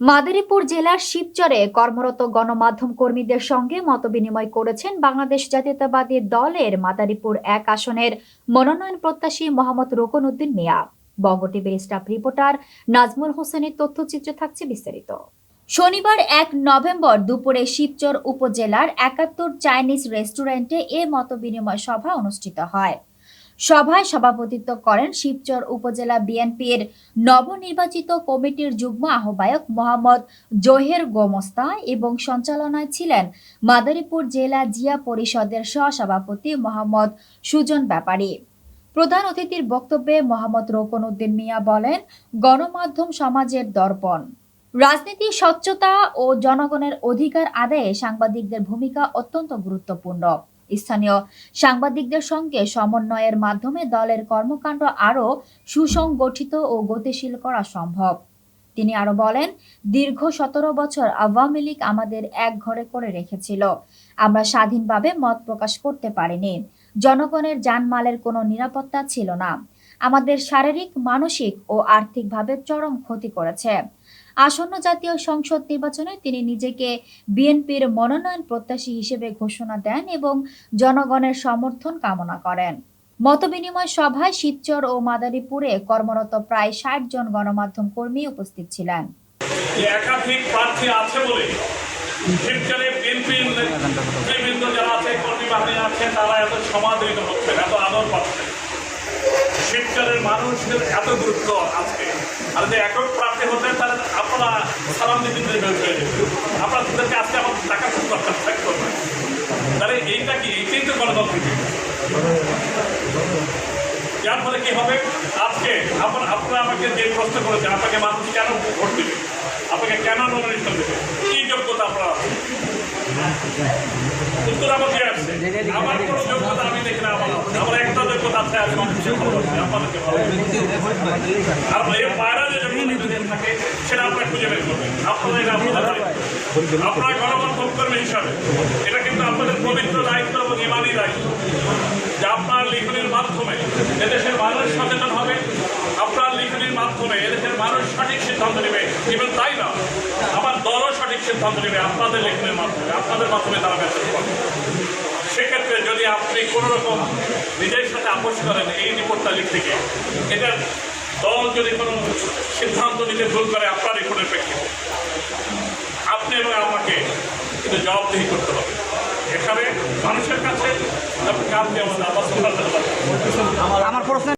মাদারীপুর জেলার শিবচরে কর্মরত গণমাধ্যম কর্মীদের সঙ্গে মতবিনিময় করেছেন বাংলাদেশ জাতীয়তাবাদী দলের মাদারীপুর এক আসনের মনোনয়ন প্রত্যাশী মোহাম্মদ রোকন উদ্দিন মিয়া। বঙ্গ টিভির স্টাফ রিপোর্টার নাজমুল হোসেনের তথ্যচিত্র থাকছে বিস্তারিত। শনিবার এক নভেম্বর দুপুরে শিবচর উপজেলার একাত্তর চাইনিজ রেস্টুরেন্টে এ মতবিনিময় সভা অনুষ্ঠিত হয়। সভায় সভাপতিত্ব করেন শিবচর উপজেলা বিএনপির নবনির্বাচিত কমিটির যুগ্ম আহ্বায়ক মোহাম্মদ জহের গোমস্তা এবং সঞ্চালনায় ছিলেন মাদারীপুর জেলা জিয়া পরিষদের সহসভাপতি মোহাম্মদ সুজন ব্যাপারী। প্রধান অতিথির বক্তব্যে মোহাম্মদ রোকন উদ্দিন মিয়া বলেন, গণমাধ্যম সমাজের দর্পণ। রাজনীতি স্বচ্ছতা ও জনগণের অধিকার আদায়ে সাংবাদিকদের ভূমিকা অত্যন্ত গুরুত্বপূর্ণ। স্থানীয় সাংবাদিকদের সঙ্গে সমন্বয়ের মাধ্যমে দলের কর্মকাণ্ড আরও সুসংগঠিত ও গতিশীল করা সম্ভব। তিনি আরও বলেন, দীর্ঘ সতেরো বছর আওয়ামী লীগ আমাদের এক ঘরে করে রেখেছিল। আমরা স্বাধীনভাবে মত প্রকাশ করতে পারিনি। জনগণের জানমালের কোনো নিরাপত্তা ছিল না। আমাদের শারীরিক, মানসিক ও আর্থিকভাবে চরম ক্ষতি করেছে। আসন্ন জাতীয় সংসদ নির্বাচনে তিনি নিজেকে বিএনপির মনোনয়ন প্রত্যাশী হিসেবে ঘোষণা দেন এবং জনগণের সমর্থন কামনা করেন। মতবিনিময় সভায় শিবচর ও মাদারীপুরে কর্মরত প্রায় ষাট জন গণমাধ্যম কর্মী উপস্থিত ছিলেন। একাধিক প্রার্থী আছে বলে নেতৃবৃন্দ যারা আছে কর্মী বাহিনী আছে তারা এত সমাদৃত হচ্ছেন এত আদর পাচ্ছেন। শিবচরের মানুষদের এত গুরুত্ব আজকে। আর যদি একক প্রার্থী হতেন, তাহলে আপনারা সালাম যেত আপনারা তাদেরকে আজকে আমার টাকা থাকতো না তাহলে এইটা কি? এইটাই তো গণতন্ত্র যার ফলে কি হবে? আজকে আপনার আপনারা আমাকে যে প্রশ্ন করেছেন, আপনাকে মানুষ কেন ভোট দেবে? আপনাকে কেন নমিনেশন দেবে? কি যোগ্যতা আপনার? উত্তর দিয়ে আসছে আমার কোনো যোগ্যতা আমি দেখি না, আমার আমার আর এর যোগ্যতা থাকে, সেটা আপনারা খুঁজে বের করবেন আপনারা এটা আপনারা আপনারা গণমাধ্যম কর্মী হিসাবে, এটা কিন্তু আপনাদের পবিত্র দায়িত্ব এবং দায়িত্ব। যে আপনার লিখনির মাধ্যমে এদেশের মানুষ সচেতন হবে, আপনার লিখনির মাধ্যমে এদেশের মানুষ সঠিক সিদ্ধান্ত নেবে। এবং তাই না, আমার দলও সঠিক সিদ্ধান্ত নেবে আপনাদের লেখনের মাধ্যমে, আপনাদের মাধ্যমে তারা করবে। সেক্ষেত্রে যদি আপনি কোনো রকম নিজের সাথে আপোষ করেন এই রিপোর্টটা লিখতে গিয়ে এটার দল যদি কোনো সিদ্ধান্ত নিতে ভুল করে আপনার রিপোর্টের প্রেক্ষিতে, আপনি এবং আমাকে কিন্তু জবাবদিহি করতে হবে। এখানে মানুষের কাছে আমাদের আমার প্রশ্ন